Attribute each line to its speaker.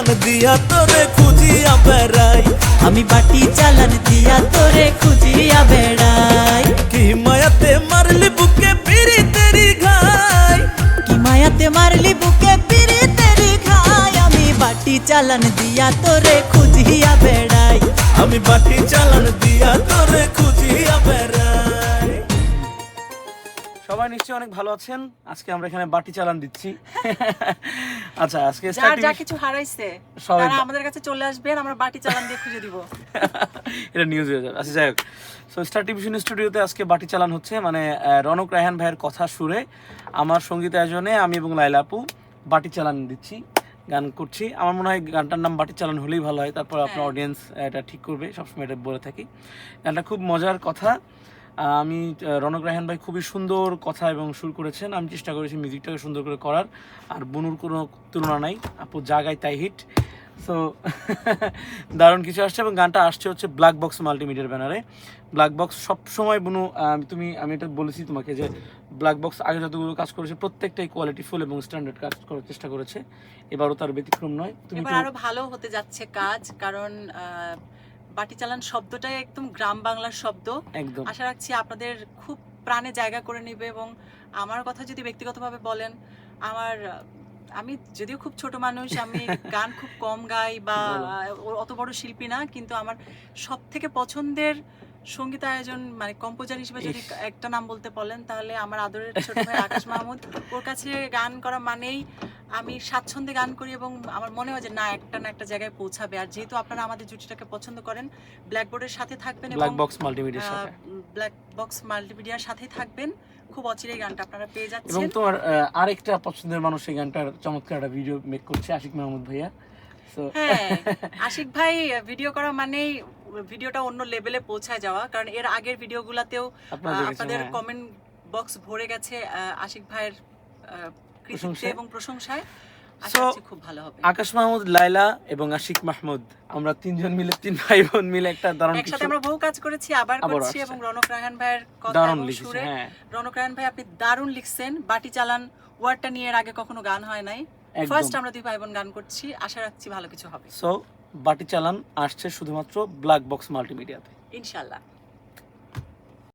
Speaker 1: চালান দিয়া তোরে খুঁজিয়া বেড়াই।
Speaker 2: আমি বাটি চালান দিয়া তোরে খুঁজিয়া বেড়াই।
Speaker 1: কি মায়াতে মারলি বুকে পিড়ি তেরি ঘাই।
Speaker 2: কি মায়াতে মারলি বুকে পিড়ি তেরি খাই আমি বাটি চালান দিয়া তোরে খুঁজিয়া বেড়াই।
Speaker 1: আমি বাটি চালান দিয়া তোরে খুঁজিয়া
Speaker 3: সবাই নিশ্চয়ই অনেক ভালো আছেন। আজকে আমরা এখানে বাটি চালান দিচ্ছি। আচ্ছা আজকে
Speaker 4: যার যা কিছু হারাইছে তারা আমাদের কাছে চলে আসবেন আমরা বাটি চালান দিয়ে খুঁজে দিব।
Speaker 3: এটা নিউজ হয়ে যাবে। আচ্ছা যাই হোক। সো স্টার টিভিশন স্টুডিওতে আজকে বাটি চালান হচ্ছে। মানে রনক রায়হান ভাইয়ের কথা সুরে আমার সংগীত আয়োজনে আমি এবং লাইলা আপু বাটি চালান দিচ্ছি গান করছি। আমার মনে হয় গানটার নাম বাটি চালান হলেই ভালো হয়। তারপর আপনার
Speaker 4: হ্যাঁ।
Speaker 3: অডিয়েন্স এটা ঠিক করবে। সবসময় এটা বলে থাকি। গানটা খুব মজার কথা। আমি রনক রায়হান ভাই খুবই সুন্দর কথা এবং সুর করেছেন। আমি চেষ্টা করেছি মিউজিকটাকে সুন্দর করে করার। আর বনুর কোনো তুলনা নাই। আপু জাগায় তাই হিট। সো দারুণ কিছু আসছে এবং গানটা আসছে হচ্ছে ব্ল্যাক বক্স মাল্টিমিডিয়ার ব্যানারে ব্ল্যাক বক্স সবসময় বুনু তুমি আমি এটা বলেছি তোমাকে যে ব্ল্যাক বক্স আগে যতগুলো কাজ করেছে প্রত্যেকটাই কোয়ালিটিফুল এবং স্ট্যান্ডার্ড কাজ করার চেষ্টা করেছে। এবারও তার ব্যতিক্রম নয়। তুমি
Speaker 4: আরও ভালো হতে যাচ্ছে কাজ কারণ বাটি চালান শব্দটাই একদম গ্রাম বাংলার শব্দ।
Speaker 3: একদম।
Speaker 4: আশা রাখছি আপনাদের খুব প্রাণে জায়গা করে নেবে এবং আমার কথা যদি ব্যক্তিগতভাবে বলেন আমার আমি যদিও খুব ছোট মানুষ আমি গান খুব কম গাই বা অত বড় শিল্পী না কিন্তু আমার সব থেকে পছন্দের সংগীত আয়োজন মানে কম্পোজার হিসেবে যদি একটা নাম বলতে বলেন তাহলে আমার আদরের ছোট ভাই আকাশ মাহমুদ। ওর কাছে গান করা মানেই আমি স্বাচ্ছন্দ্যে গান করি এবং আমার মনে হয় যে না একটা না একটা জায়গায় পৌঁছাবে। আর যেহেতু আপনারা আমাদের জুটিটাকে পছন্দ করেন ব্ল্যাকবোর্ডের সাথে থাকবেন
Speaker 3: ব্ল্যাক বক্স মাল্টিমিডিয়ার সাথে।
Speaker 4: ব্ল্যাক বক্স মাল্টিমিডিয়ার সাথে থাকবেন। খুব অচিরেই গানটা আপনারা পেয়ে যাচ্ছেন।
Speaker 3: এবং তোমার আরেকটা পছন্দের মানুষ এই গানটার চমৎকার একটা ভিডিও মেক করছে আশিক মাহমুদ ভাইয়া।
Speaker 4: হ্যাঁ আশিক ভাই ভিডিও করা মানেই ভিডিওটা অন্য লেভেলে পৌঁছায় যাওয়া। কারণ এর আগের ভিডিওগুলাতেও আপনাদের
Speaker 3: হ্যাঁ।
Speaker 4: কমেন্ট বক্স ভরে গেছে আশিক ভাইয়ের কৃতিত্বে এবং প্রশংসায়
Speaker 3: আকাশ মাহমুদ লাইলা এবং আশিক মাহমুদ আমরা তিনজন মিলে তিন ভাই বোন মিলে একটা দারুণ
Speaker 4: একসাথে আমরা বহু কাজ করেছি আবার করছি এবং রনক রায়হান ভাইয়ের কথা সুরে।
Speaker 3: হ্যাঁ।
Speaker 4: রনক রায়হান ভাই আপনি দারুণ লিখছেন। বাটি চালান ওয়ার্ডটা নিয়ে এর আগে কখনো গান হয় নাই। ফার্স্ট আমরা দুই ভাই বোন গান করছি। আশা রাখছি ভালো কিছু হবে।
Speaker 3: সো বাটি চালান আসছে শুধুমাত্র ব্ল্যাক বক্স মাল্টিমিডিয়াতে
Speaker 4: ইনশাল্লাহ